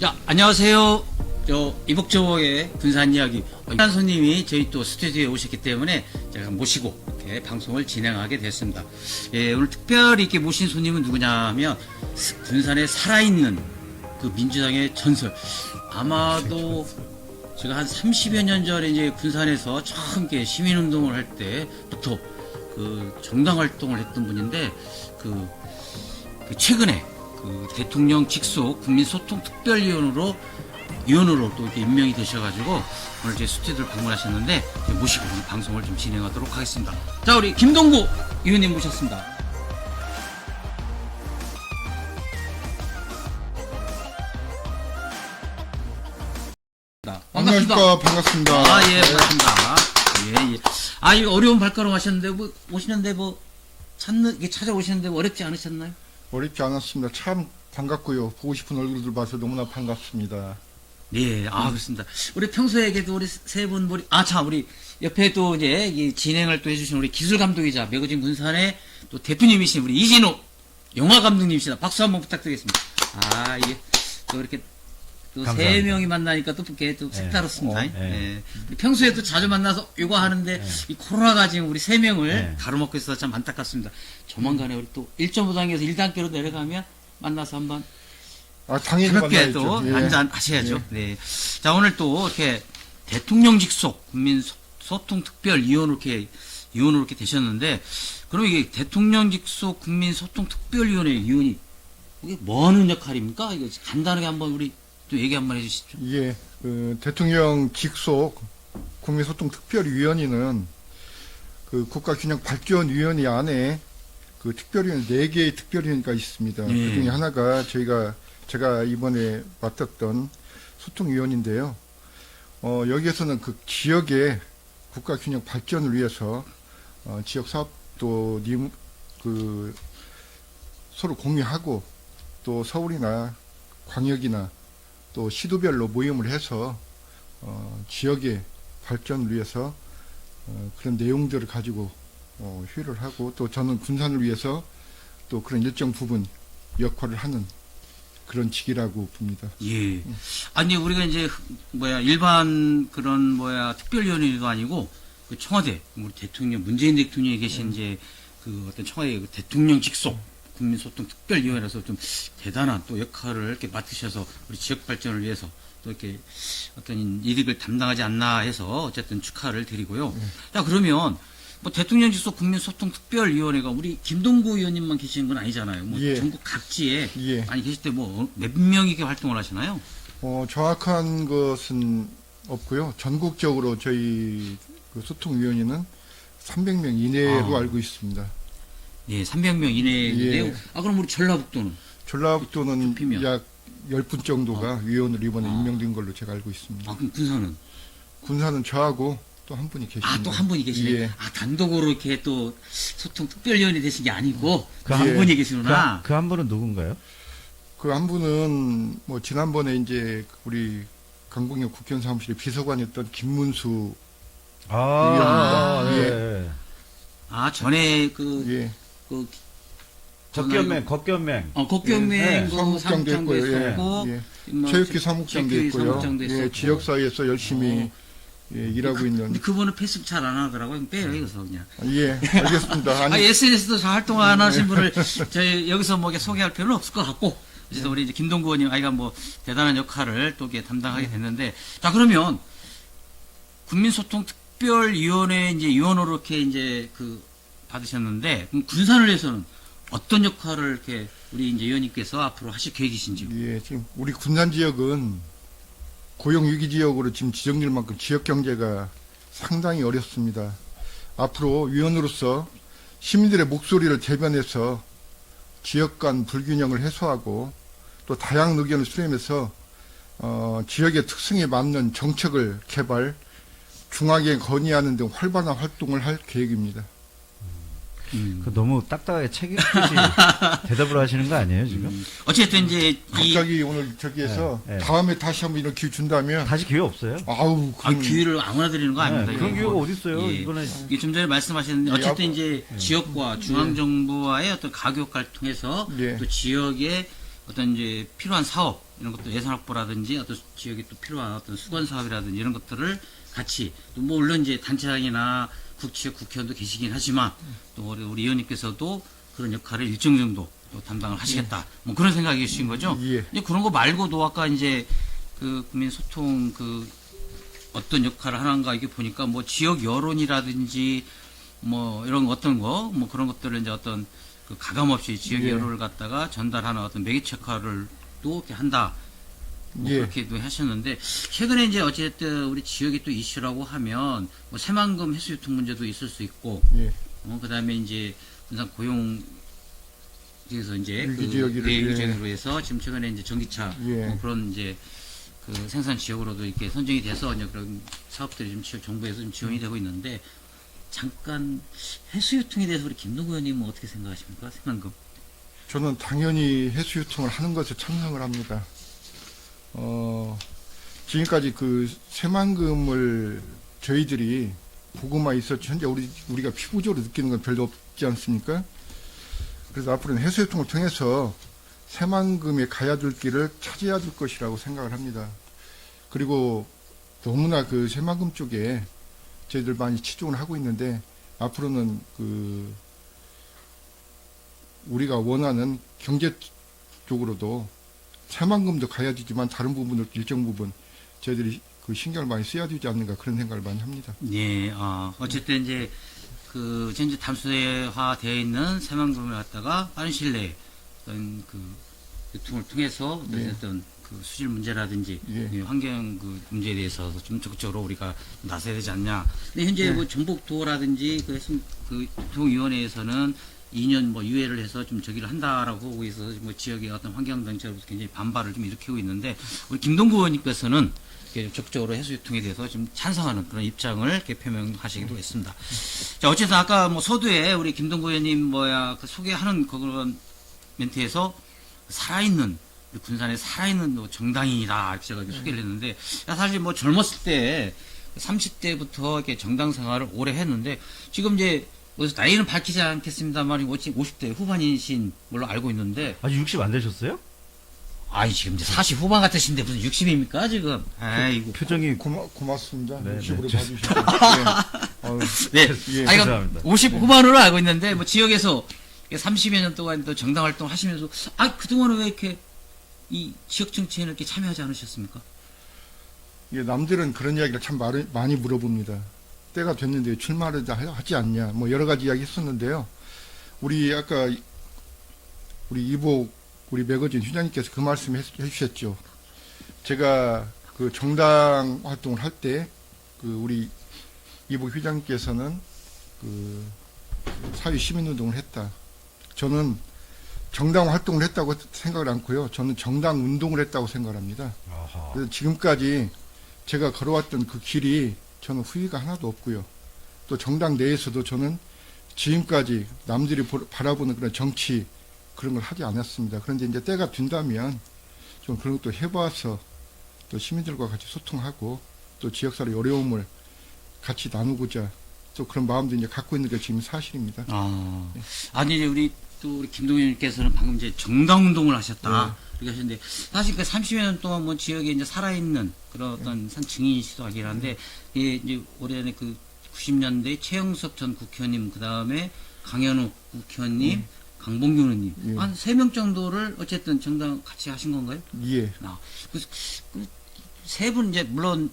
자, 안녕하세요. 저 이복조의 군산 이야기. 한 손님이 저희 또 스튜디오에 오셨기 때문에 제가 모시고 이렇게 방송을 진행하게 됐습니다. 예, 오늘 특별히 이렇게 모신 손님은 누구냐 하면 스- 군산에 살아있는 그 민주당의 전설. 아마도 제가 한 30여 년 전에 이제 군산에서 처음 시민운동을 할 때부터 그 정당 활동을 했던 분인데 그 그 최근에 그 대통령 직속 국민소통특별위원으로 위원으로 또 이렇게 임명이 되셔가지고 오늘 제 스튜디오를 방문하셨는데 모시고 오늘 방송을 좀 진행하도록 하겠습니다. 자 우리 김동구 의원님 모셨습니다. 반갑습니다. 안녕하십니까 반갑습니다. 아, 예, 반갑습니다. 예, 예. 아, 이 어려운 발걸음 하셨는데, 뭐, 오시는데 뭐, 찾는, 찾아오시는데 뭐 어렵지 않으셨나요? 어렵지 않았습니다. 참 반갑고요. 보고 싶은 얼굴들 봐서 너무나 반갑습니다. 네, 아, 그렇습니다. 우리 평소에게도 우리 세 분, 우리, 아, 참, 우리 옆에 또 이제 이 진행을 또 해주신 우리 기술 감독이자 매거진 군산의 또 대표님이신 우리 이진호 영화 감독님이시다. 박수 한번 부탁드리겠습니다. 아, 이게 또 이렇게 또 세 감사합니다. 명이 만나니까 또 이렇게 또 색다릅니다. 어, 예. 네. 우리 평소에도 자주 만나서 이거 하는데 이 코로나가 지금 우리 세 명을 네. 가로막고 있어서 참 안타깝습니다. 조만간에 우리 또 1.5단계에서 1단계로 내려가면 만나서 한번 아 당연히 그렇게 만나야죠. 또 예. 한잔 하셔야죠. 네. 자, 오늘 또 이렇게 대통령 직 속 국민 소- 소통 특별 위원으로 이렇게 위원으로 이렇게 되셨는데 그럼 이게 대통령 직 속 국민 소통 특별 위원회 위원이 이게 뭐 하는 역할입니까? 이거 간단하게 한번 우리 또 얘기 한번 해 주시죠. 예, 그 대통령 직속 국민소통특별위원회는 그 국가균형 발전위원회 안에 그 특별위원 네 개의 특별위원회가 있습니다. 예. 그 중에 하나가 저희가 제가 이번에 맡았던 소통위원인데요. 어, 여기에서는 그 지역의 국가균형 발전을 위해서 어, 지역 사업도 님- 그 서로 공유하고 또 서울이나 광역이나 또 시도별로 모임을 해서 어, 지역의 발전을 위해서 어, 그런 내용들을 가지고 어, 회의를 하고 또 저는 군산을 위해서 또 그런 일정 부분 역할을 하는 그런 직이라고 봅니다. 예. 아니 우리가 이제 흑- 뭐야 일반 그런 뭐야 특별위원회도 아니고 그 청와대 우리 대통령 문재인 대통령이 계신 이제 그 어떤 청와대 그 대통령 직속 국민소통 특별위원회라서 좀 대단한 또 역할을 이렇게 맡으셔서 우리 지역 발전을 위해서 또 이렇게 어떤 일익을 담당하지 않나 해서 어쨌든 축하를 드리고요. 자 그러면 뭐 대통령 직속 국민소통 특별위원회가 우리 김동구 의원님만 계시는 건 아니잖아요. 뭐 예. 전국 각지에 예. 많이 계실 때 뭐 몇 명이 이렇게 활동을 하시나요? 어, 정확한 것은 없고요. 전국적으로 저희 그 소통위원회는 300명 이내로 아. 알고 있습니다. 예, 300명 이내인데요. 예. 아, 그럼 우리 전라북도는? 전라북도는 좁히면. 약 10분 정도가 위원으로 이번에 아. 임명된 걸로 제가 알고 있습니다. 아, 그럼 군산은? 군사는 저하고 또 한 분이 계십니다. 아, 또 한 분이 계시네. 예. 아, 단독으로 이렇게 또 소통 특별위원이 되신 게 아니고, 그 한 예. 분이 그, 계시구나. 그 한 분은 누군가요? 그 한 분은 뭐 지난번에 이제 우리 강북역 국회의원 사무실에 비서관이었던 김문수 아, 위원입니다. 예. 아, 전에 그, 예 그, 적견맹, 걷견맹. 어, 국경맹 예, 그 사무장도 사무장도 했고요. 했었고, 예, 예. 뭐 체육회 사무장도 체육회 했고요. 사무장도 예, 했었고. 지역 사회에서 열심히 어. 예, 일하고 있는 근데 그분은 페이스북 잘 안 하더라고요. 빼요, 여기서 그냥. 예 알겠습니다. 아, 아니 SNS도 잘 활동 안 하신 분을 저희 여기서 뭐 이렇게 소개할 필요는 없을 것 같고, 어쨌든 우리 이제 김동구 의원님 아이가 뭐 대단한 역할을 또 이렇게 담당하게 됐는데, 자, 그러면 국민소통특별위원회 이제 위원으로 이렇게 이제 그 받으셨는데, 군산을 위해서는 어떤 역할을 이렇게 우리 이제 의원님께서 앞으로 하실 계획이신지요? 예 지금 우리 군산 지역은 고용 위기 지역으로 지금 지정될 만큼 지역 경제가 상당히 어렵습니다. 앞으로 위원으로서 시민들의 목소리를 대변해서 지역 간 불균형을 해소하고 또 다양한 의견을 수렴해서 어, 지역의 특성에 맞는 정책을 개발, 중앙에 건의하는 등 활발한 활동을 할 계획입니다. 음. 그 너무 딱딱하게 책 읽듯이 대답을 하시는 거 아니에요, 지금? 음. 어쨌든 이제 이 갑자기 오늘 저기에서 네, 네. 다음에 다시 한번 이런 기회 준다면 다시 기회 없어요? 아우 아, 그럼 기회를 아무나 드리는 거 아닙니다. 네, 이거 그런 기회가 뭐, 어디 있어요? 예. 이번에 이게 좀 전에 말씀하셨는데 예, 어쨌든 앞- 이제 지역과 중앙 정부와의 어떤 가교 역할을 통해서 예. 또 지역의 어떤 이제 필요한 사업 이런 것도 예산 확보라든지 어떤 지역에 또 필요한 어떤 수건 사업이라든지 이런 것들을 같이 또 뭐 물론 이제 단체장이나 국 지역 국회의원도 계시긴 하지만 또 우리, 우리 의원님께서도 그런 역할을 일정 정도 또 담당을 하시겠다 뭐 그런 생각이신 거죠? 예. 이제 그런 거 말고도 아까 이제 그 국민 소통 그 어떤 역할을 하는가 이게 보니까 뭐 지역 여론이라든지 뭐 이런 어떤 거 뭐 그런 것들을 이제 어떤 그 가감 없이 지역 예. 여론을 갖다가 전달하는 어떤 매개체 역할을 또 이렇게 한다. 뭐 예. 그렇게도 하셨는데 최근에 이제 어쨌든 우리 지역이 또 이슈라고 하면 뭐 새만금 해수 유통 문제도 있을 수 있고 예. 어, 그다음에 이제 군산 고용 에서 이제 일기 그 지역으로, 네, 일기 예. 지역으로 해서 지금 최근에 이제 전기차 예. 뭐 그런 이제 그 생산 지역으로도 이렇게 선정이 돼서 이제 그런 사업들이 좀 지역 정부에서 좀 지원이 되고 있는데 잠깐 해수 유통에 대해서 우리 김동구 의원님은 어떻게 생각하십니까? 새만금. 저는 당연히 해수 유통을 하는 것에 찬성을 합니다. 어, 지금까지 그 새만금을 저희들이 보고만 있었지 현재 우리 우리가 피부적으로 느끼는 건 별로 없지 않습니까? 그래서 앞으로는 해수 유통을 통해서 새만금의 가야 될 길을 차지해야 될 것이라고 생각을 합니다. 그리고 너무나 그 새만금 쪽에 저희들 많이 치중을 하고 있는데 앞으로는 그 우리가 원하는 경제 쪽으로도 새만금도 가야 되지만 다른 부분을 일정 부분 저희들이 그 신경을 많이 써야 되지 않는가 그런 생각을 많이 합니다. 예, 아, 어쨌든 이제 그 현재 담수화 되어 있는 새만금을 갖다가 빠른 시일 내에 어떤 그 유통을 통해서 어떤, 예. 어떤 그 수질 문제라든지 예. 예, 환경 그 문제에 대해서 좀 적극적으로 우리가 나서야 되지 않냐. 근데 현재 예. 뭐 전북도라든지 그, 그 유통위원회에서는 2년 뭐 유예를 해서 좀 저기를 한다라고 하고 있어서 뭐 지역의 어떤 환경 정책으로서 굉장히 반발을 좀 일으키고 있는데 우리 김동구 의원님께서는 적극적으로 해수 유통에 대해서 좀 찬성하는 그런 입장을 이렇게 표명하시기도 했습니다. 자, 어쨌든 아까 뭐 서두에 우리 김동구 의원님 뭐야 그 소개하는 그런 멘트에서 살아있는 군산에 살아있는 뭐 정당이다 이렇게 제가 소개를 했는데 야, 사실 뭐 젊었을 때 30대부터 이렇게 정당 생활을 오래 했는데 지금 이제 그래서 나이는 밝히지 않겠습니다만 50대 후반이신 걸로 알고 있는데 아직 60 안 되셨어요? 아이 지금 이제 40 후반 같으신데 무슨 60입니까 지금? 아이고. 표정이 고마, 고맙습니다. 네, 육십으로 네. 봐주셔서. 네. 네. 예, 아니, 죄송합니다. 50 후반으로 알고 있는데 뭐 지역에서 30여 년 동안 또 정당 활동 하시면서 아 그동안은 왜 이렇게 이 지역 정치에 이렇게 참여하지 않으셨습니까? 이게 남들은 그런 이야기를 참 많이, 많이 물어봅니다. 때가 됐는데 출마를 다 하지 않냐. 뭐 여러 가지 이야기 했었는데요. 우리 아까 우리 이복 우리 매거진 휴장님께서 그 말씀 해, 해주셨죠. 제가 그 정당 활동을 할 때 그 우리 이복 휴장님께서는 그 사회 시민운동을 했다. 저는 정당 활동을 했다고 생각을 않고요. 저는 정당 운동을 했다고 생각합니다. 아하. 그래서 지금까지 제가 걸어왔던 그 길이 저는 후회가 하나도 없고요. 또 정당 내에서도 저는 지금까지 남들이 보- 바라보는 그런 정치 그런 걸 하지 않았습니다. 그런데 이제 때가 된다면 좀 그런 것도 해봐서 또 시민들과 같이 소통하고 또 지역사회의 어려움을 같이 나누고자 또 그런 마음도 이제 갖고 있는 게 지금 사실입니다. 아, 아니 우리 또 우리 김동현님께서는 방금 이제 정당 운동을 하셨다 이렇게 하셨는데 사실 그 30여 년 동안 뭐 지역에 이제 살아있는 그런 어떤 산 증인이시도 하긴 한데 예, 이제 올해는 그 90년대 최영석 전 국회의원님 그 다음에 강현우 국회의원님 강봉균 의원님 예. 한 세 명 정도를 어쨌든 정당 같이 하신 건가요? 예. 세분 이제 물론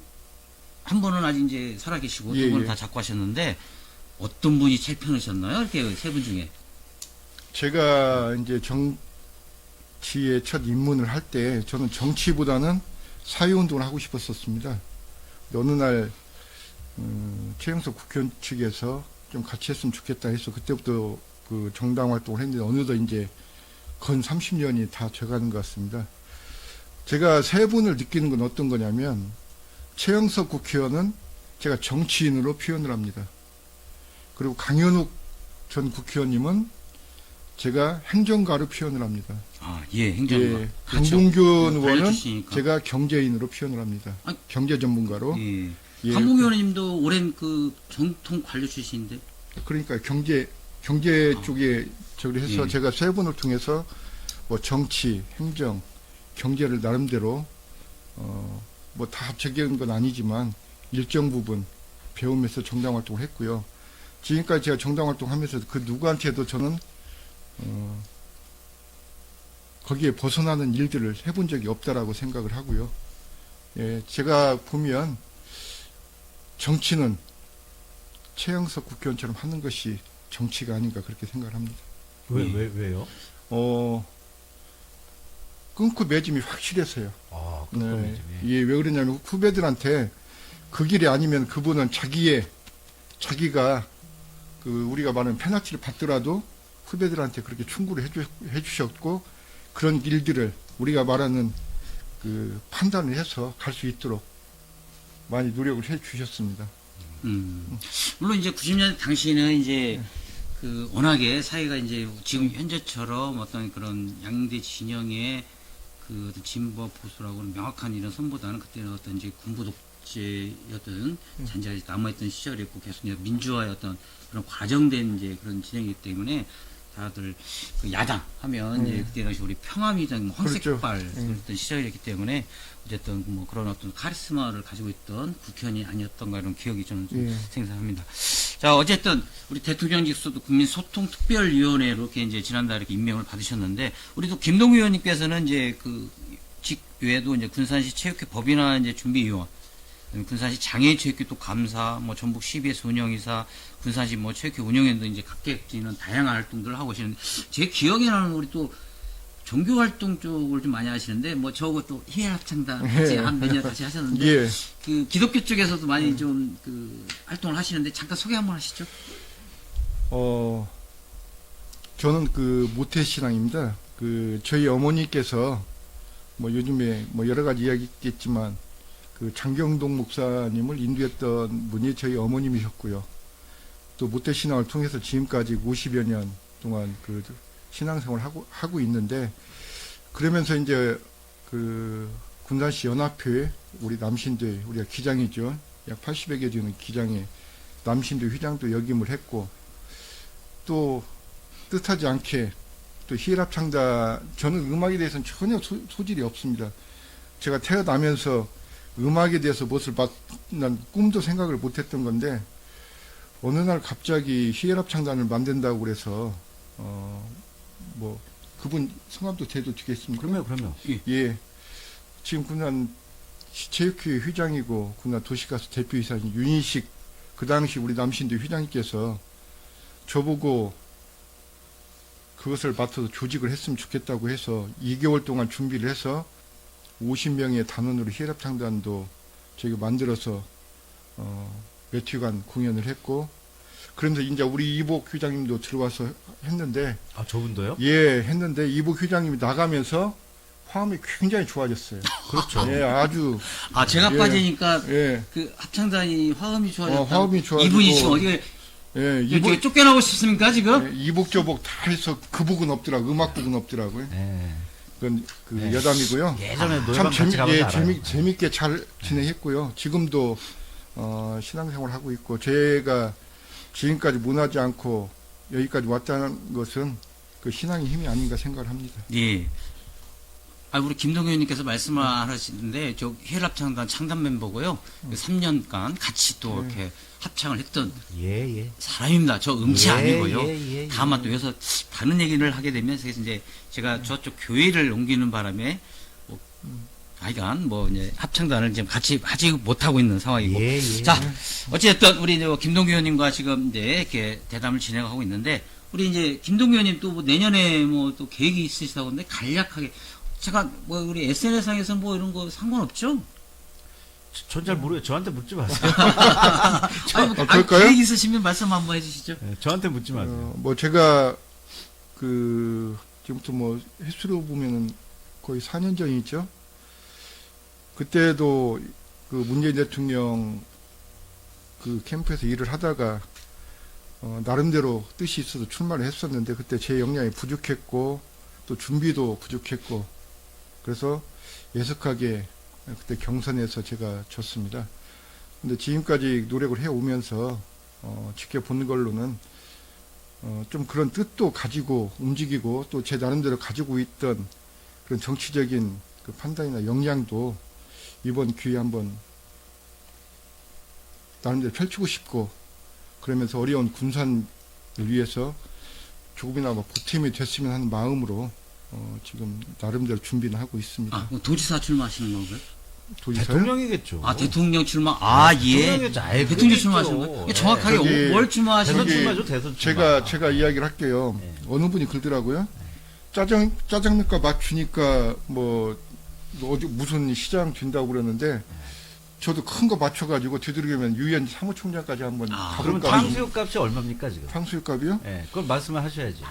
한 분은 아직 이제 살아계시고 예, 두 분은 예. 다 잡고 하셨는데 어떤 분이 제일 편하셨나요? 이렇게 세 분 중에 제가 이제 정치에 첫 입문을 할 때 저는 정치보다는 사회운동을 하고 싶었었습니다. 어느 날 음, 최영석 국회의원 측에서 좀 같이 했으면 좋겠다 해서 그때부터 그 정당 활동을 했는데 어느덧 이제 건 30년이 다 돼가는 것 같습니다. 제가 세 분을 느끼는 건 어떤 거냐면 최영석 국회의원은 제가 정치인으로 표현을 합니다. 그리고 강현욱 전 국회의원님은 제가 행정가로 표현을 합니다. 아, 예, 행정가. 예, 그렇죠. 강봉균 관련 의원은. 제가 경제인으로 표현을 합니다. 아, 경제 전문가로. 예. 예, 강봉 의원님도 오랜 그 정통 관료 출신인데. 그러니까 경제 경제 쪽에 저기 해서 예. 제가 세 분을 통해서 뭐 정치, 행정, 경제를 나름대로 어, 뭐 다 합쳐진 건 아니지만 일정 부분 배우면서 정당 활동을 했고요. 지금까지 제가 정당 활동하면서 그 누구한테도 저는 어, 거기에 벗어나는 일들을 해본 적이 없다라고 생각을 하고요. 예, 제가 보면 정치는 최영석 국회의원처럼 하는 것이 정치가 아닌가 그렇게 생각을 합니다. 왜, 예. 왜, 왜요? 어, 끊고 매짐이 확실해서요. 아, 네. 네. 이게 왜 그러냐면 후배들한테 그 길이 아니면 그분은 자기의 자기가 그 우리가 말하는 페널티를 받더라도 후배들한테 그렇게 충고를 해주, 해주셨고 그런 일들을 우리가 말하는 그 판단을 해서 갈 수 있도록 많이 노력을 해 주셨습니다. 음. 물론 이제 90년 당시는 이제 네. 그 워낙에 사회가 이제 지금 현재처럼 어떤 그런 양대 진영의 그 진보 보수라고 는 명확한 이런 선보다는 그때는 어떤 이제 군부 독재였던 음. 잔재가 남아있던 시절이었고 계속 이제 민주화의 어떤 그런 과정된 이제 그런 진영이기 때문에 다들 그 야당 하면 이제 음. 그때 당시 우리 평화민주당 황색발 그렇죠. 음. 그랬던 시절이었기 때문에 어쨌든 뭐 그런 어떤 카리스마를 가지고 있던 국회의원이 아니었던가 이런 기억이 저는 좀 예. 생각합니다. 자, 어쨌든 우리 대통령직수도 국민소통특별위원회로 이렇게 이제 지난달 이렇게 임명을 받으셨는데 우리도 김동규 의원님께서는 이제 그 직 외에도 이제 군산시 체육회 법인화 이제 준비위원, 군산시 장애 체육회 또 감사, 뭐 전북 CBS 운영이사, 군산시 뭐 체육회 운영위원도 이제 각계지는 다양한 활동들을 하고 계시는데 제 기억에 나는 우리 또 종교 활동 쪽을 좀 많이 하시는데 뭐 저거 또 희합창단 같이 예. 한몇 년 같이 하셨는데 예. 그 기독교 쪽에서도 많이 좀그 활동을 하시는데 잠깐 소개 한번 하시죠. 어, 저는 그 모태 신앙입니다. 그 저희 어머니께서 뭐 요즘에 뭐 여러 가지 이야기 있겠지만 그 장경동 목사님을 인도했던 분이 저희 어머님이셨고요. 또 모태 신앙을 통해서 지금까지 50여 년 동안 그 신앙생활을 하고 하고 있는데 그러면서 이제 그 군산시 연합회 우리 남신대 우리가 기장이죠. 약 80여 개 되는 기장에 남신대 회장도 역임을 했고 또 뜻하지 않게 또 희랍 창단 저는 음악에 대해서는 전혀 소, 질이 없습니다. 제가 태어나면서 음악에 대해서 무엇을 난 꿈도 생각을 못 했던 건데 어느 날 갑자기 희랍 창단을 만든다고 그래서 어 뭐 그분 성함도 대도 되겠습니까? 그러면, 그러면. 예. 지금 군산 체육회 회장이고 군산 도시가스 대표이사인 윤희식 그 당시 우리 남신도 회장님께서 저보고 그것을 맡아서 조직을 했으면 좋겠다고 해서 2개월 동안 준비를 해서 50명의 단원으로 희랍창단도 저희가 만들어서 어, 며칠간 공연을 했고 그러면서 이제 우리 이복 회장님도 들어와서 했는데 아, 저분도요? 예 했는데 이복 회장님이 나가면서 화음이 굉장히 좋아졌어요. 그렇죠. 예 아주 아 제가 예. 빠지니까 예 그 합창단이 화음이 좋아졌다. 어, 화음이 좋아지고. 이분이 지금 어디가 예, 이복 쫓겨나고 싶습니까 지금? 예, 이복저복 다 해서 그 복은 없더라고 음악 복은 없더라고요. 네. 그건 그 네. 여담이고요. 예전에 노래방 참 같이 재미, 가면서 예, 알아요. 재미, 재밌게 잘 진행했고요. 지금도 어, 신앙생활 하고 있고 제가 지금까지 무너지 않고 여기까지 왔다는 것은 그 신앙의 힘이 아닌가 생각을 합니다. 예. 아, 우리 김동현 의원님께서 말씀을 안 하시는데, 저 혈합창단 창단 멤버고요. 그 3년간 같이 또 네. 이렇게 합창을 했던 예, 예. 사람입니다. 저 음치 예, 아니고요. 예, 예, 다만 예. 또 여기서 다른 얘기를 하게 되면, 그래서 이제 제가 저쪽 교회를 옮기는 바람에, 뭐, 하여간 뭐, 이제 합창단을 지금 같이 하지 못하고 있는 상황이고. 예, 예. 자, 어쨌든 우리 이제 뭐 김동규 의원님과 지금 이제 이렇게 대담을 진행하고 있는데 우리 이제 김동규 의원님 또뭐 내년에 뭐 또 계획이 있으시다고 하는데 간략하게 제가 뭐 우리 SNS상에서 뭐 이런 거 상관없죠? 전잘 모르요 저한테 묻지 마세요. 아니, 뭐, 아, 그럴까요? 계획 있으시면 말씀 한번 해주시죠. 네, 저한테 묻지 마세요. 어, 뭐 제가 그 지금부터 뭐 횟수로 보면은 거의 4년 전이죠. 그때도 그 문재인 대통령 그 캠프에서 일을 하다가 어, 나름대로 뜻이 있어서 출마를 했었는데 그때 제 역량이 부족했고 또 준비도 부족했고 그래서 예석하게 그때 경선에서 제가 졌습니다. 근데 지금까지 노력을 해 오면서 어, 지켜보는 걸로는 어, 좀 그런 뜻도 가지고 움직이고 또 제 나름대로 가지고 있던 그런 정치적인 그 판단이나 역량도 이번 기회에 한번 나름대로 펼치고 싶고 그러면서 어려운 군산을 위해서 조금이나마 보탬이 됐으면 하는 마음으로 어, 지금 나름대로 준비는 하고 있습니다. 아, 그럼 도지사 출마하시는 건가요? 도지사요? 대통령이겠죠. 아, 대통령 출마. 아, 예. 대통령이겠죠. 아예 대통령 그러겠죠. 출마하시는 거예요? 예. 정확하게 저기- 월 출마하시는 출마죠, 대선 출마. 제가 제가 이야기를 할게요. 네. 어느 분이 그러더라고요. 짜장 짜장면값 맞추니까 뭐 어디 무슨 시장 된다고 그러는데 저도 큰 거 맞춰가지고 되도록이면 유엔 사무총장까지 한번 아, 그러면 가볼까 탕수육 값이 얼마입니까 지금? 탕수육값이요? 예, 그걸 말씀을 하셔야지.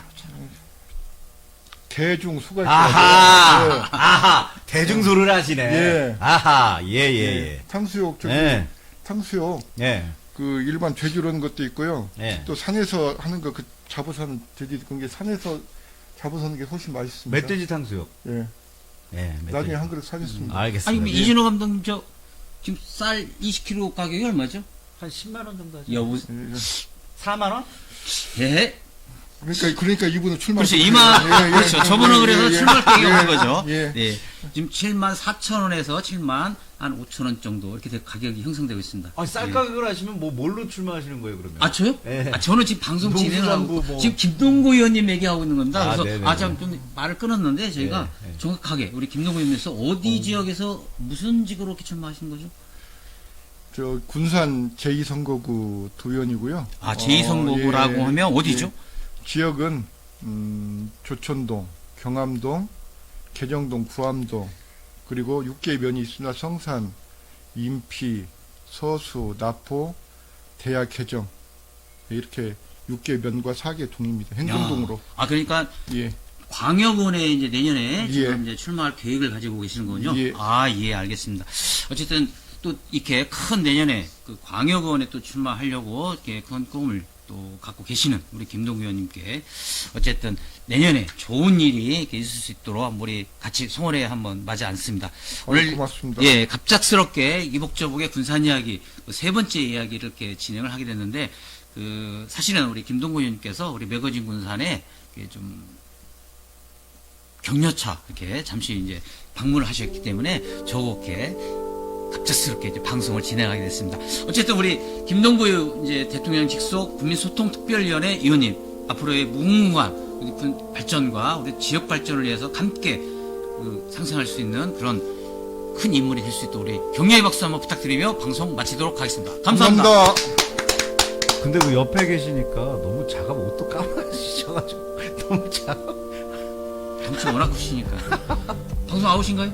대중 수가 아하, 있어요. 아하, 대중소를 하시네. 예. 아하, 예, 예. 예, 탕수육 저기 예. 탕수육 예, 그 일반 돼지로는 것도 있고요. 예. 또 산에서 하는 거 그 잡아서 하는 돼지 그게 산에서 잡아서 하는 게 훨씬 맛있습니다. 멧돼지 탕수육. 예. 예, 멧돼지. 나중에 한 그릇 사겠습니다. 알겠습니다. 아니, 그럼 예. 이진호 감독님, 저, 지금 쌀 20kg 가격이 얼마죠? 한 10만 원 정도 하죠. 여보, 예. 4만 원? 예. 그러니까 그러니까 이분은 출마. 그렇죠. 이만, 예, 예, 그렇죠. 예, 저분은 예, 그래서 예, 출마 예, 없는 거죠. 예. 네. 지금 7만 4천 원에서 7만 한 5천 원 정도 이렇게 돼- 가격이 형성되고 있습니다. 아니, 쌀 예. 가격을 하시면 뭐 뭘로 출마하시는 거예요, 그러면? 아, 저요? 예. 아, 저는 지금 방송 농수산부 진행하고 뭐. 지금 김동구 의원님 얘기하고 있는 겁니다. 아, 그래서. 아, 참 좀 말을 끊었는데 저희가 예, 예. 정확하게 우리 김동구 의원님께서 어디 지역에서 무슨 직으로 이렇게 출마하신 거죠? 저 군산 제2선거구 도의원이고요. 아, 제2선거구라고 어, 예, 하면 어디죠? 예. 지역은 음, 조천동, 경암동, 개정동, 구암동 그리고 6개의 면이 있으나 성산, 인피, 서수, 나포, 대야, 개정 이렇게 6개의 면과 4개의 동입니다. 행정동으로. 아, 그러니까 예. 광역원에 이제 내년에 예. 지금 이제 출마할 계획을 가지고 계시는 거군요. 예. 아, 예, 알겠습니다. 어쨌든 또 이렇게 큰 내년에 그 광역원에 또 출마하려고 이렇게 큰 꿈을 또 갖고 계시는 우리 김동규 의원님께 어쨌든 내년에 좋은 일이 있을 수 있도록 우리 같이 송월회 한번 맞이 않습니다. 오늘 고맙습니다. 예, 갑작스럽게 이복저복의 군산 이야기 그세 번째 이야기를 이렇게 진행을 하게 됐는데 그 사실은 우리 김동구 의원님께서 우리 매거진 군산에 좀 격려차 이렇게 잠시 이제 방문을 하셨기 때문에 저렇게 갑작스럽게 이제 방송을 진행하게 됐습니다. 어쨌든 우리 김동구 이제 대통령 직속 국민소통특별위원회 위원님 앞으로의 무궁무한 발전과 우리 지역 발전을 위해서 함께 그 상생할 수 있는 그런 큰 인물이 될 수 있도록 우리 격려의 박수 한번 부탁드리며 방송 마치도록 하겠습니다. 감사합니다. 감사합니다. 근데 그 옆에 계시니까 너무 작아, 옷도 까마시셔가지고. 너무 작아. 덩치 워낙 크시니까. 방송 아웃인가요?